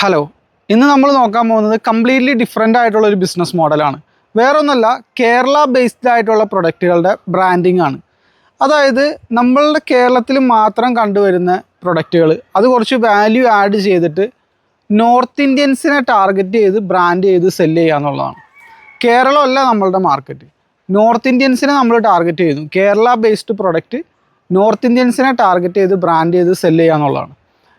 Hello ഇന്ന് നമ്മൾ നോക്കാൻ പോകുന്നത് കംപ്ലീറ്റ്ലി ഡിഫറെന്റ് ആയിട്ടുള്ള ഒരു ബിസിനസ് മോഡലാണ് വേറൊന്നല്ല കേരള ബേസ്ഡ് ആയിട്ടുള്ള പ്രൊഡക്റ്റുകളുടെ ബ്രാൻഡിങ് ആണ്. അതായത് നമ്മളുടെ കേരളത്തിൽ മാത്രം കണ്ടുവരുന്ന പ്രൊഡക്റ്റുകൾ അത് കുറച്ച് വാല്യൂ ആഡ് ചെയ്തിട്ട് നോർത്ത് ഇന്ത്യൻസിനെ ടാർഗറ്റ് ചെയ്ത് ബ്രാൻഡ് ചെയ്ത് സെല്ല് ചെയ്യുക എന്നുള്ളതാണ്. കേരളമല്ല നമ്മളുടെ മാർക്കറ്റ് നോർത്ത് ഇന്ത്യൻസിനെ നമ്മൾ ടാർഗറ്റ് ചെയ്യുന്നു. കേരള ബേസ്ഡ് പ്രൊഡക്റ്റ് നോർത്ത് ഇന്ത്യൻസിനെ ടാർഗറ്റ് ചെയ്ത് ബ്രാൻഡ് ചെയ്ത് സെല്ല് ചെയ്യുക എന്നുള്ളതാണ്.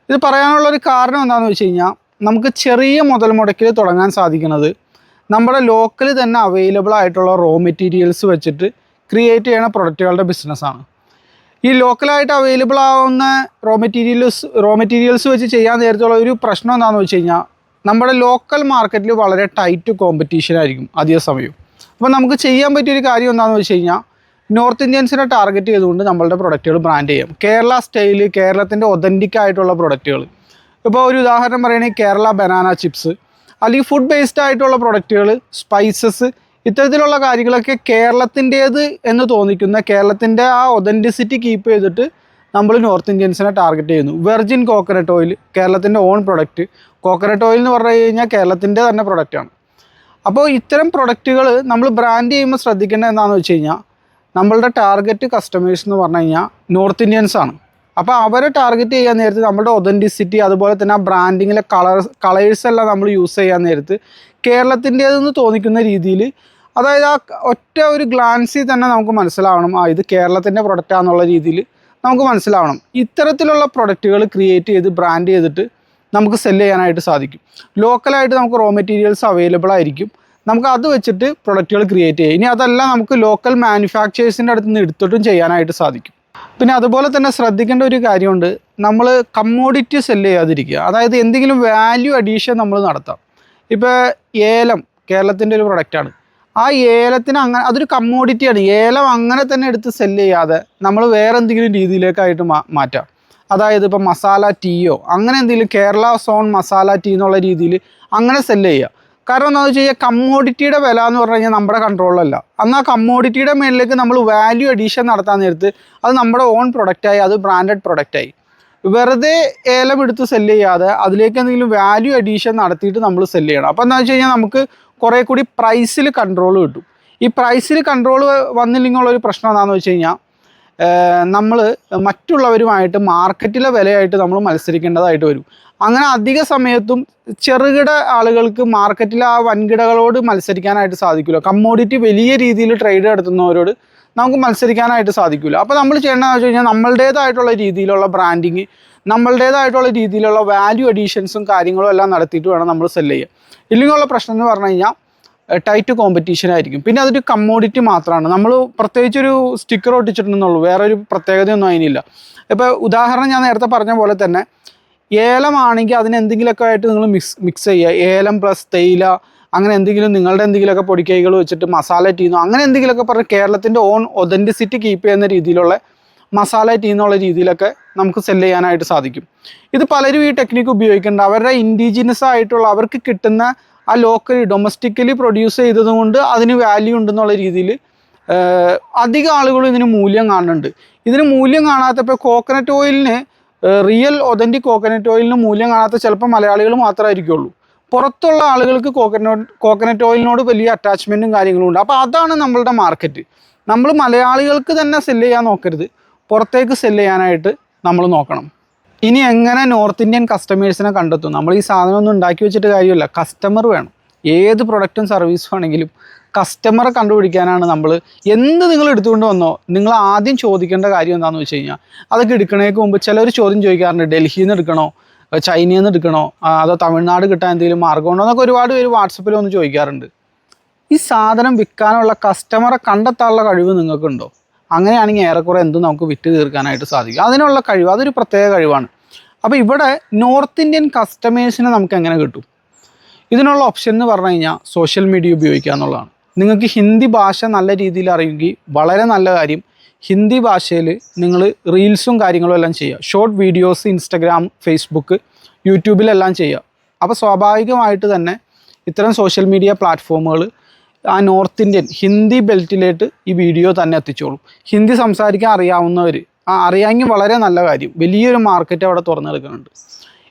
ഇത് പറയാനുള്ള ഒരു കാരണം എന്താണെന്ന് വെച്ച് കഴിഞ്ഞാൽ നമുക്ക് ചെറിയ മുതൽ മുടക്കിൽ തുടങ്ങാൻ സാധിക്കുന്നത് നമ്മുടെ ലോക്കൽ തന്നെ അവൈലബിൾ ആയിട്ടുള്ള റോ മെറ്റീരിയൽസ് വെച്ചിട്ട് ക്രിയേറ്റ് ചെയ്യുന്ന പ്രൊഡക്റ്റുകളുടെ ബിസിനസ്സാണ് ഈ ലോക്കലായിട്ട് അവൈലബിൾ ആവുന്ന റോ മെറ്റീരിയൽസ് റോ മെറ്റീരിയൽസ് വെച്ച് ചെയ്യാൻ നേരത്തുള്ള ഒരു പ്രശ്നം എന്താണെന്ന് വെച്ച് കഴിഞ്ഞാൽ നമ്മുടെ ലോക്കൽ മാർക്കറ്റിൽ വളരെ ടൈറ്റ് കോമ്പറ്റീഷൻ ആയിരിക്കും അധിക സമയം. അപ്പോൾ നമുക്ക് ചെയ്യാൻ പറ്റിയൊരു കാര്യം എന്താണെന്ന് വെച്ച് കഴിഞ്ഞാൽ നോർത്ത് ഇന്ത്യൻസിനെ ടാർഗറ്റ് ചെയ്തുകൊണ്ട് നമ്മളുടെ പ്രൊഡക്റ്റുകൾ ബ്രാൻഡ് ചെയ്യാം. കേരള സ്റ്റൈൽ കേരളത്തിന്റെ ഒതന്റിക് ആയിട്ടുള്ള പ്രൊഡക്റ്റുകൾ ഇപ്പോൾ ഒരു ഉദാഹരണം പറയുകയാണെങ്കിൽ കേരള ബനാന ചിപ്സ് അല്ലെങ്കിൽ ഫുഡ് ബേസ്ഡ് ആയിട്ടുള്ള പ്രൊഡക്റ്റുകൾ സ്പൈസസ് ഇത്തരത്തിലുള്ള കാര്യങ്ങളൊക്കെ കേരളത്തിന്റേത് എന്ന് തോന്നിക്കുന്ന കേരളത്തിന്റെ ആ ഒതന്റിസിറ്റി കീപ്പ് ചെയ്തിട്ട് നമ്മൾ നോർത്ത് ഇന്ത്യൻസിനെ ടാർഗറ്റ് ചെയ്യുന്നു. വെർജിൻ കോക്കനട്ട് ഓയിൽ കേരളത്തിന്റെ ഓൺ പ്രൊഡക്റ്റ് കോക്കനട്ട് ഓയിൽ എന്ന് പറഞ്ഞു കഴിഞ്ഞാൽ കേരളത്തിന്റെ തന്നെ പ്രൊഡക്റ്റാണ് അപ്പോൾ ഇത്തരം പ്രൊഡക്റ്റുകൾ നമ്മൾ ബ്രാൻഡ് ചെയ്യുമ്പോൾ ശ്രദ്ധിക്കേണ്ടത് എന്താണെന്ന് വെച്ച് കഴിഞ്ഞാൽ നമ്മളുടെ ടാർഗറ്റ് കസ്റ്റമേഴ്സ് എന്ന് പറഞ്ഞു കഴിഞ്ഞാൽ നോർത്ത് ഇന്ത്യൻസ് ആണ്. അപ്പോൾ അവരെ ടാർഗറ്റ് ചെയ്യാൻ നേരത്ത് നമ്മുടെ ഒതന്റിസിറ്റി അതുപോലെ തന്നെ ആ ബ്രാൻഡിങ്ങിലെ കളർ കളേഴ്സ് എല്ലാം നമ്മൾ യൂസ് ചെയ്യാൻ നേരത്ത് കേരളത്തിന്റേതെന്ന് തോന്നിക്കുന്ന രീതിയിൽ അതായത് ആ ഒറ്റ ഒരു ഗ്ലാൻസിൽ തന്നെ നമുക്ക് മനസ്സിലാവണം. ആ ഇത് കേരളത്തിന്റെ പ്രൊഡക്റ്റാന്നുള്ള രീതിയിൽ നമുക്ക് മനസ്സിലാവണം. ഇത്തരത്തിലുള്ള പ്രൊഡക്റ്റുകൾ ക്രിയേറ്റ് ചെയ്ത് ബ്രാൻഡ് ചെയ്തിട്ട് നമുക്ക് സെല്ല് ചെയ്യാനായിട്ട് സാധിക്കും. ലോക്കലായിട്ട് നമുക്ക് റോ മെറ്റീരിയൽസ് അവൈലബിൾ ആയിരിക്കും. നമുക്ക് അത് വെച്ചിട്ട് പ്രൊഡക്റ്റുകൾ ക്രിയേറ്റ് ചെയ്യാം. ഇനി അതെല്ലാം നമുക്ക് ലോക്കൽ മാനുഫാക്ചേഴ്സിന്റെ അടുത്ത് നിന്ന് എടുത്തിട്ടും ചെയ്യാനായിട്ട് സാധിക്കും. പിന്നെ അതുപോലെ തന്നെ ശ്രദ്ധിക്കേണ്ട ഒരു കാര്യമുണ്ട്. നമ്മൾ കമ്മോഡിറ്റി സെല്ല് ചെയ്യാതിരിക്കുക. അതായത് എന്തെങ്കിലും വാല്യൂ അഡീഷൻ നമ്മൾ നടത്താം. ഇപ്പോൾ ഏലം കേരളത്തിന്റെ ഒരു പ്രൊഡക്റ്റാണ് ആ ഏലത്തിന് അങ്ങനെ അതൊരു കമ്മോഡിറ്റിയാണ് ഏലം അങ്ങനെ തന്നെ എടുത്ത് സെല്ല് ചെയ്യാതെ നമ്മൾ വേറെ എന്തെങ്കിലും രീതിയിലേക്കായിട്ട് മാ മാറ്റാം. അതായത് ഇപ്പോൾ മസാല ടീയോ അങ്ങനെ എന്തെങ്കിലും കേരള സോൺ മസാല ടീ എന്നുള്ള രീതിയിൽ അങ്ങനെ സെല്ല് ചെയ്യുക കാരണം എന്താണെന്ന് വെച്ച് കഴിഞ്ഞാൽ കമ്മോഡിറ്റിയുടെ വില എന്ന് പറഞ്ഞു കഴിഞ്ഞാൽ നമ്മുടെ കൺട്രോളിലല്ല അന്ന് ആ കമ്മോഡിറ്റിയുടെ മേളിലേക്ക് നമ്മൾ വാല്യൂ അഡീഷൻ നടത്താൻ നേരത്ത് അത് നമ്മുടെ ഓൺ പ്രൊഡക്റ്റായി അത് ബ്രാൻഡഡ് പ്രൊഡക്റ്റായി വെറുതെ ഏലം എടുത്ത് സെല്ല് ചെയ്യാതെ അതിലേക്ക് എന്തെങ്കിലും വാല്യൂ അഡീഷൻ നടത്തിയിട്ട് നമ്മൾ സെല്ല് ചെയ്യണം. അപ്പോൾ എന്താണെന്ന് വെച്ച് കഴിഞ്ഞാൽ നമുക്ക് കുറേ കൂടി പ്രൈസിൽ കൺട്രോൾ കിട്ടും. ഈ പ്രൈസിൽ കൺട്രോൾ വന്നില്ലെങ്കിലുള്ളൊരു പ്രശ്നം എന്താണെന്ന് വെച്ച് കഴിഞ്ഞാൽ നമ്മൾ മറ്റുള്ളവരുമായിട്ട് മാർക്കറ്റിലെ വിലയായിട്ട് നമ്മൾ മത്സരിക്കേണ്ടതായിട്ട് വരും. അങ്ങനെ അധിക സമയത്തും ചെറുകിട ആളുകൾക്ക് മാർക്കറ്റിൽ ആ വൻകിടകളോട് മത്സരിക്കാനായിട്ട് സാധിക്കില്ല കമ്മോഡിറ്റി വലിയ രീതിയിൽ ട്രേഡ് നടത്തുന്നവരോട് നമുക്ക് മത്സരിക്കാനായിട്ട് സാധിക്കില്ല അപ്പോൾ നമ്മൾ ചെയ്യേണ്ടതെന്ന് വെച്ച് കഴിഞ്ഞാൽ നമ്മളുടേതായിട്ടുള്ള രീതിയിലുള്ള ബ്രാൻഡിങ് നമ്മളുടേതായിട്ടുള്ള രീതിയിലുള്ള വാല്യൂ അഡീഷൻസും കാര്യങ്ങളും എല്ലാം നടത്തിയിട്ട് വേണം നമ്മൾ സെല്ല് ചെയ്യുക ഇല്ലെങ്കിലുള്ള പ്രശ്നം എന്ന് പറഞ്ഞു കഴിഞ്ഞാൽ ടൈറ്റ് കോമ്പറ്റീഷൻ ആയിരിക്കും. പിന്നെ അതൊരു കമ്മോഡിറ്റി മാത്രമാണ്. നമ്മൾ പ്രത്യേകിച്ചൊരു സ്റ്റിക്കർ ഒട്ടിച്ചിട്ടുണ്ടെന്നുള്ളൂ വേറെ ഒരു പ്രത്യേകതയൊന്നും അതിനില്ല. ഇപ്പോൾ ഉദാഹരണം ഞാൻ നേരത്തെ പറഞ്ഞ പോലെ തന്നെ ഏലമാണെങ്കിൽ അതിന് എന്തെങ്കിലുമൊക്കെ ആയിട്ട് നിങ്ങൾ മിക്സ് മിക്സ് ചെയ്യുക. ഏലം പ്ലസ് തേയില അങ്ങനെ എന്തെങ്കിലും നിങ്ങളുടെ എന്തെങ്കിലുമൊക്കെ പൊടിക്കൈകൾ വെച്ചിട്ട് മസാല ടീന്നോ അങ്ങനെ എന്തെങ്കിലുമൊക്കെ പറഞ്ഞ് കേരളത്തിന്റെ ഓൺ ഒതന്റിസിറ്റി കീപ്പ് ചെയ്യുന്ന രീതിയിലുള്ള മസാല ടീ എന്നുള്ള രീതിയിലൊക്കെ നമുക്ക് സെല്ല് ചെയ്യാനായിട്ട് സാധിക്കും. ഇത് പലരും ഈ ടെക്നിക്ക് ഉപയോഗിക്കുന്നുണ്ട്. അവരുടെ ഇൻഡിജിനസ് ആയിട്ടുള്ള അവർക്ക് കിട്ടുന്ന ആ ലോക്കലി ഡൊമസ്റ്റിക്കലി പ്രൊഡ്യൂസ് ചെയ്തതുകൊണ്ട് അതിന് വാല്യൂ ഉണ്ടെന്നുള്ള രീതിയിൽ അധികം ആളുകളും ഇതിന് മൂല്യം കാണുന്നുണ്ട്. ഇതിന് മൂല്യം കാണാത്തപ്പോൾ കോക്കനട്ട് ഓയിലിന് റിയൽ ഒതന്റിക് കോക്കനട്ട് ഓയിലിന് മൂല്യം കാണാത്ത ചിലപ്പോൾ മലയാളികൾ മാത്രമായിരിക്കുള്ളൂ. പുറത്തുള്ള ആളുകൾക്ക് കോക്കനട്ട് കോക്കനട്ട് ഓയിലിനോട് വലിയ അറ്റാച്ച്മെന്റും കാര്യങ്ങളും ഉണ്ട്. അപ്പോൾ അതാണ് നമ്മളുടെ മാർക്കറ്റ് നമ്മൾ മലയാളികൾക്ക് തന്നെ സെല്ല് ചെയ്യാൻ നോക്കരുത്. പുറത്തേക്ക് സെല്ല് ചെയ്യാനായിട്ട് നമ്മൾ നോക്കണം. ഇനി എങ്ങനെ നോർത്ത് ഇന്ത്യൻ കസ്റ്റമേഴ്സിനെ കണ്ടെത്തും? നമ്മൾ ഈ സാധനം ഒന്നും ഉണ്ടാക്കി വെച്ചിട്ട് കാര്യമില്ല. കസ്റ്റമർ വേണം. ഏത് പ്രൊഡക്റ്റും സർവീസും ആണെങ്കിലും കസ്റ്റമറെ കണ്ടുപിടിക്കാനാണ് നമ്മൾ എന്ത് നിങ്ങൾ എടുത്തുകൊണ്ട് വന്നോ നിങ്ങൾ ആദ്യം ചോദിക്കേണ്ട കാര്യം എന്താണെന്ന് വെച്ച് കഴിഞ്ഞാൽ അതൊക്കെ എടുക്കണേക്ക് മുമ്പ് ചിലർ ചോദ്യം ചോദിക്കാറുണ്ട് ഡൽഹിയിൽ നിന്ന് എടുക്കണോ ചൈനയിൽ നിന്ന് എടുക്കണോ അതോ തമിഴ്നാട് കിട്ടാൻ എന്തെങ്കിലും മാർഗമുണ്ടോ എന്നൊക്കെ ഒരുപാട് പേര് വാട്സപ്പിൽ ഒന്ന് ചോദിക്കാറുണ്ട്. ഈ സാധനം വിൽക്കാനുള്ള കസ്റ്റമറെ കണ്ടെത്താനുള്ള കഴിവ് നിങ്ങൾക്കുണ്ടോ? അങ്ങനെയാണെങ്കിൽ ഏറെക്കുറെ എന്തും നമുക്ക് വിറ്റ് തീർക്കാനായിട്ട് സാധിക്കും. അതിനുള്ള കഴിവ് അതൊരു പ്രത്യേക കഴിവാണ്. അപ്പോൾ ഇവിടെ നോർത്ത് ഇന്ത്യൻ കസ്റ്റമേഴ്സിനെ നമുക്ക് എങ്ങനെ കിട്ടും? ഇതിനുള്ള ഓപ്ഷൻ എന്ന് പറഞ്ഞു കഴിഞ്ഞാൽ സോഷ്യൽ മീഡിയ ഉപയോഗിക്കുക എന്നുള്ളതാണ്. നിങ്ങൾക്ക് ഹിന്ദി ഭാഷ നല്ല രീതിയിൽ അറിയുമെങ്കിൽ വളരെ നല്ല കാര്യം. ഹിന്ദി ഭാഷയിൽ നിങ്ങൾ റീൽസും കാര്യങ്ങളും എല്ലാം ചെയ്യുക. ഷോർട്ട് വീഡിയോസ് ഇൻസ്റ്റഗ്രാം ഫേസ്ബുക്ക് യൂട്യൂബിലെല്ലാം ചെയ്യുക. അപ്പോൾ സ്വാഭാവികമായിട്ട് തന്നെ ഇത്തരം സോഷ്യൽ മീഡിയ പ്ലാറ്റ്ഫോമുകൾ ആ നോർത്ത് ഇന്ത്യൻ ഹിന്ദി ബെൽറ്റിലേക്ക് ഈ വീഡിയോ തന്നെ എത്തിച്ചോളും. ഹിന്ദി സംസാരിക്കാൻ അറിയാവുന്നവർ ആ അറിയാമെങ്കിൽ വളരെ നല്ല കാര്യം. വലിയൊരു മാർക്കറ്റ് അവിടെ തുറന്നെടുക്കുന്നുണ്ട്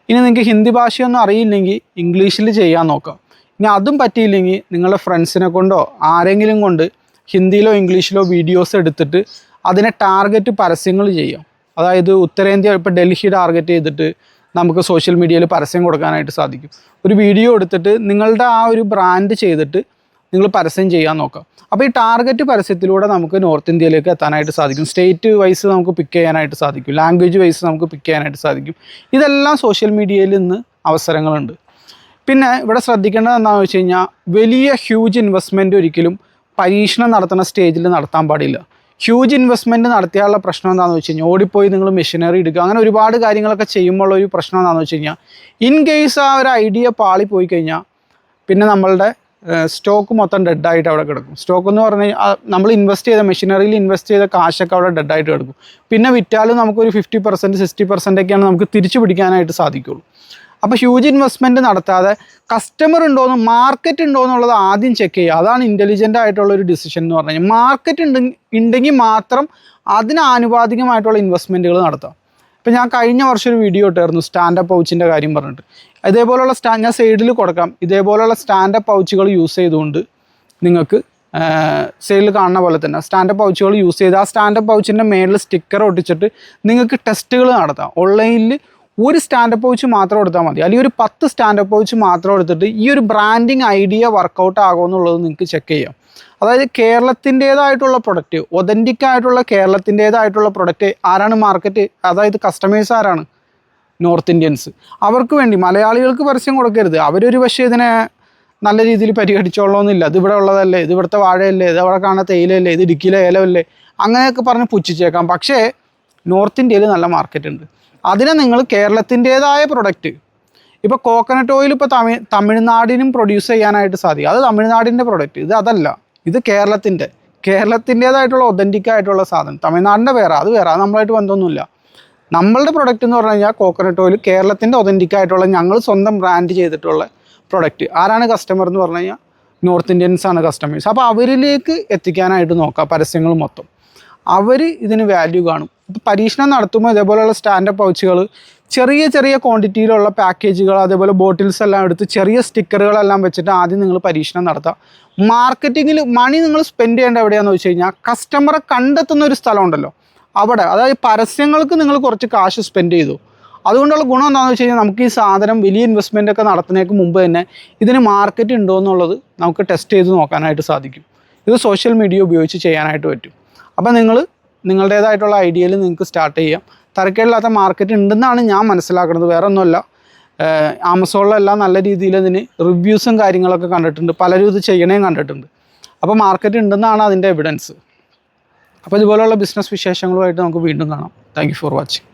ഇനി നിങ്ങൾക്ക് ഹിന്ദി ഭാഷയൊന്നും അറിയില്ലെങ്കിൽ ഇംഗ്ലീഷിൽ ചെയ്യാൻ നോക്കാം. ഇനി അതും പറ്റിയില്ലെങ്കിൽ നിങ്ങളുടെ ഫ്രണ്ട്സിനെ കൊണ്ടോ ആരെങ്കിലും കൊണ്ട് ഹിന്ദിയിലോ ഇംഗ്ലീഷിലോ വീഡിയോസ് എടുത്തിട്ട് അതിനെ ടാർഗറ്റ് പരസ്യങ്ങൾ ചെയ്യാം. അതായത് ഉത്തരേന്ത്യ ഇപ്പോൾ ഡൽഹി ടാർഗറ്റ് ചെയ്തിട്ട് നമുക്ക് സോഷ്യൽ മീഡിയയിൽ പരസ്യം കൊടുക്കാനായിട്ട് സാധിക്കും. ഒരു വീഡിയോ എടുത്തിട്ട് നിങ്ങളുടെ ആ ഒരു ബ്രാൻഡ് ചെയ്തിട്ട് നിങ്ങൾ പരസ്യം ചെയ്യാൻ നോക്കാം. അപ്പോൾ ഈ ടാർഗറ്റ് പരസ്യത്തിലൂടെ നമുക്ക് നോർത്ത് ഇന്ത്യയിലേക്ക് എത്താനായിട്ട് സാധിക്കും. സ്റ്റേറ്റ് വൈസ് നമുക്ക് പിക്ക് ചെയ്യാനായിട്ട് സാധിക്കും. ലാംഗ്വേജ് വൈസ് നമുക്ക് പിക്ക് ചെയ്യാനായിട്ട് സാധിക്കും. ഇതെല്ലാം സോഷ്യൽ മീഡിയയിൽ ഇന്ന് അവസരങ്ങളുണ്ട്. പിന്നെ ഇവിടെ ശ്രദ്ധിക്കേണ്ടത് എന്താണെന്ന് വെച്ച് കഴിഞ്ഞാൽ വലിയ ഹ്യൂജ് ഇൻവെസ്റ്റ്മെന്റ് ഒരിക്കലും പരീക്ഷണം നടത്തുന്ന സ്റ്റേജിൽ നടത്താൻ പാടില്ല. ഹ്യൂജ് ഇൻവെസ്റ്റ്മെന്റ് നടത്തിയാലുള്ള പ്രശ്നം എന്താണെന്ന് വെച്ച് കഴിഞ്ഞാൽ ഓടിപ്പോയി നിങ്ങൾ മെഷീനറി എടുക്കുക. അങ്ങനെ ഒരുപാട് കാര്യങ്ങളൊക്കെ ചെയ്യുമ്പോൾ ഒരു പ്രശ്നം എന്താണെന്ന് വെച്ച് കഴിഞ്ഞാൽ ഇൻ കേസ് ആ ഒരു ഐഡിയ പാളി പോയി കഴിഞ്ഞാൽ പിന്നെ നമ്മളുടെ സ്റ്റോക്ക് മൊത്തം ഡെഡായിട്ട് അവിടെ കിടക്കും. സ്റ്റോക്ക് എന്ന് പറഞ്ഞു കഴിഞ്ഞാൽ നമ്മൾ ഇൻവെസ്റ്റ് ചെയ്ത മെഷീനറിയിൽ ഇൻവെസ്റ്റ് ചെയ്ത കാശൊക്കെ അവിടെ ഡെഡായിട്ട് കിടക്കും. പിന്നെ വിറ്റാലും നമുക്കൊരു ഫിഫ്റ്റി പെർസെന്റ് സിക്സ്റ്റി പെർസെന്റ് ഒക്കെയാണ് നമുക്ക് തിരിച്ചു പിടിക്കാനായിട്ട് സാധിക്കുള്ളൂ. അപ്പോൾ ഹ്യൂജ് ഇൻവെസ്റ്റ്മെന്റ് നടത്താതെ കസ്റ്റമർ ഉണ്ടോയെന്ന് മാർക്കറ്റ് ഉണ്ടോ എന്നുള്ളത് ആദ്യം ചെക്ക് ചെയ്യുക. അതാണ് ഇന്റലിജന്റ് ആയിട്ടുള്ള ഒരു ഡിസിഷൻ എന്ന് പറഞ്ഞു കഴിഞ്ഞാൽ മാർക്കറ്റ് ഉണ്ടെങ്കിൽ ഉണ്ടെങ്കിൽ മാത്രം അതിന് ആനുപാതികമായിട്ടുള്ള ഇൻവെസ്റ്റ്മെന്റുകൾ നടത്താം ഇപ്പം ഞാൻ കഴിഞ്ഞ വർഷം ഒരു വീഡിയോ ഇട്ടായിരുന്നു സ്റ്റാൻഡപ്പ് പൗച്ചിന്റെ കാര്യം പറഞ്ഞിട്ട്. ഇതേപോലെയുള്ള സ്റ്റാ ഞാൻ സൈഡിൽ കൊടുക്കാം. ഇതേപോലെയുള്ള സ്റ്റാൻഡപ്പ് പൗച്ചുകൾ യൂസ് ചെയ്തുകൊണ്ട് നിങ്ങൾക്ക് സെയിൽ കാണുന്ന പോലെ തന്നെ സ്റ്റാൻഡപ്പ് പൗച്ചുകൾ യൂസ് ചെയ്ത് ആ സ്റ്റാൻഡപ്പ് പൗച്ചിന്റെ മേളിൽ സ്റ്റിക്കർ ഒട്ടിച്ചിട്ട് നിങ്ങൾക്ക് ടെസ്റ്റുകൾ നടത്താം. ഓൺലൈനിൽ ഒരു സ്റ്റാൻഡപ്പ് പൗച്ച് മാത്രം എടുത്താൽ മതി. അല്ലെങ്കിൽ ഒരു പത്ത് സ്റ്റാൻഡപ്പ് പൗച്ച് മാത്രം എടുത്തിട്ട് ഈ ഒരു ബ്രാൻഡിങ് ഐഡിയ വർക്കൗട്ട് ആകുമെന്നുള്ളത് നിങ്ങൾക്ക് ചെക്ക് ചെയ്യാം. അതായത് കേരളത്തിന്റേതായിട്ടുള്ള പ്രൊഡക്റ്റ് ഒതന്റിക് ആയിട്ടുള്ള കേരളത്തിന്റേതായിട്ടുള്ള പ്രൊഡക്റ്റ് ആരാണ് മാർക്കറ്റ് അതായത് കസ്റ്റമേഴ്സ് ആരാണ്? നോർത്ത് ഇന്ത്യൻസ് അവർക്ക് വേണ്ടി മലയാളികൾക്ക് പരസ്യം കൊടുക്കരുത്. അവരൊരു പക്ഷേ ഇതിനെ നല്ല രീതിയിൽ പരിഗണിച്ചോളണമെന്നില്ല ഇത് ഇവിടെ ഉള്ളതല്ലേ? ഇത് ഇവിടുത്തെ വാഴയല്ലേ? ഇത് അവിടെ കാണുന്ന തേയിലല്ലേ ഇത് ഇടുക്കിയിലെ ഏലമല്ലേ? അങ്ങനെയൊക്കെ പറഞ്ഞ് പുച്ഛിച്ചേക്കാം. പക്ഷേ നോർത്ത് ഇന്ത്യയിൽ നല്ല മാർക്കറ്റ് ഉണ്ട്. അതിനെ നിങ്ങൾ കേരളത്തിന്റേതായ പ്രൊഡക്റ്റ് ഇപ്പോൾ കോക്കനട്ട് ഓയിൽ ഇപ്പോൾ തമിഴ് തമിഴ്നാടിനും പ്രൊഡ്യൂസ് ചെയ്യാനായിട്ട് സാധിക്കും. അത് തമിഴ്നാടിന്റെ പ്രൊഡക്റ്റ് ഇത് അതല്ല. ഇത് കേരളത്തിന്റെ. കേരളത്തിന്റേതായിട്ടുള്ള ഒതന്റിക് ആയിട്ടുള്ള സാധനം. തമിഴ്നാടിന്റെ വേറെ അത് വേറെ അത് നമ്മളായിട്ട് ബന്ധമൊന്നുമില്ല. നമ്മളുടെ പ്രൊഡക്റ്റ് എന്ന് പറഞ്ഞു കഴിഞ്ഞാൽ കോക്കനട്ട് ഓയിൽ കേരളത്തിന്റെ ഒതന്റിക് ആയിട്ടുള്ള ഞങ്ങൾ സ്വന്തം ബ്രാൻഡ് ചെയ്തിട്ടുള്ള പ്രൊഡക്റ്റ് ആരാണ് കസ്റ്റമർ എന്ന് പറഞ്ഞു കഴിഞ്ഞാൽ നോർത്ത് ഇന്ത്യൻസ് ആണ് കസ്റ്റമേഴ്സ് അപ്പോൾ അവരിലേക്ക് എത്തിക്കാനായിട്ട് നോക്കാം പരസ്യങ്ങൾ മൊത്തം. അവർ ഇതിന് വാല്യൂ കാണും. ഇപ്പോൾ പരീക്ഷണം നടത്തുമ്പോൾ ഇതേപോലെയുള്ള സ്റ്റാൻഡപ്പ് പൗച്ചുകൾ ചെറിയ ചെറിയ ക്വാണ്ടിറ്റിയിലുള്ള പാക്കേജുകൾ അതേപോലെ ബോട്ടിൽസ് എല്ലാം എടുത്ത് ചെറിയ സ്റ്റിക്കറുകളെല്ലാം വെച്ചിട്ട് ആദ്യം നിങ്ങൾ പരീക്ഷണം നടത്താം. മാർക്കറ്റിങ്ങിൽ മണി നിങ്ങൾ സ്പെൻഡ് ചെയ്യേണ്ട എവിടെയാണെന്ന് വെച്ച് കഴിഞ്ഞാൽ കസ്റ്റമറെ കണ്ടെത്തുന്ന ഒരു സ്ഥലമുണ്ടല്ലോ അവിടെ അതായത് പരസ്യങ്ങൾക്ക് നിങ്ങൾ കുറച്ച് കാശ് സ്പെൻഡ് ചെയ്തു. അതുകൊണ്ടുള്ള ഗുണം എന്താണെന്ന് വെച്ച് കഴിഞ്ഞാൽ നമുക്ക് ഈ സാധനം വലിയ ഇൻവെസ്റ്റ്മെന്റ് ഒക്കെ നടത്തുന്നതിന് മുമ്പ് തന്നെ ഇതിന് മാർക്കറ്റ് ഉണ്ടോ എന്നുള്ളത് നമുക്ക് ടെസ്റ്റ് ചെയ്ത് നോക്കാനായിട്ട് സാധിക്കും. ഇത് സോഷ്യൽ മീഡിയ ഉപയോഗിച്ച് ചെയ്യാനായിട്ട് പറ്റും. അപ്പോൾ നിങ്ങൾ നിങ്ങളുടേതായിട്ടുള്ള ഐഡിയയിൽ നിങ്ങൾക്ക് സ്റ്റാർട്ട് ചെയ്യാം. തരക്കേടില്ലാത്ത മാർക്കറ്റ് ഉണ്ടെന്നാണ് ഞാൻ മനസ്സിലാക്കുന്നത് വേറെ ഒന്നുമല്ല ആമസോണിലെല്ലാം നല്ല രീതിയിൽ ഇതിന് റിവ്യൂസും കാര്യങ്ങളൊക്കെ കണ്ടിട്ടുണ്ട്. പലരും ഇത് ചെയ്യണേയും കണ്ടിട്ടുണ്ട്. അപ്പോൾ മാർക്കറ്റ് ഉണ്ടെന്നാണ് അതിന്റെ എവിഡൻസ് അപ്പോൾ ഇതുപോലെയുള്ള ബിസിനസ് വിശേഷങ്ങളുമായിട്ട് നമുക്ക് വീണ്ടും കാണാം. Thank for watching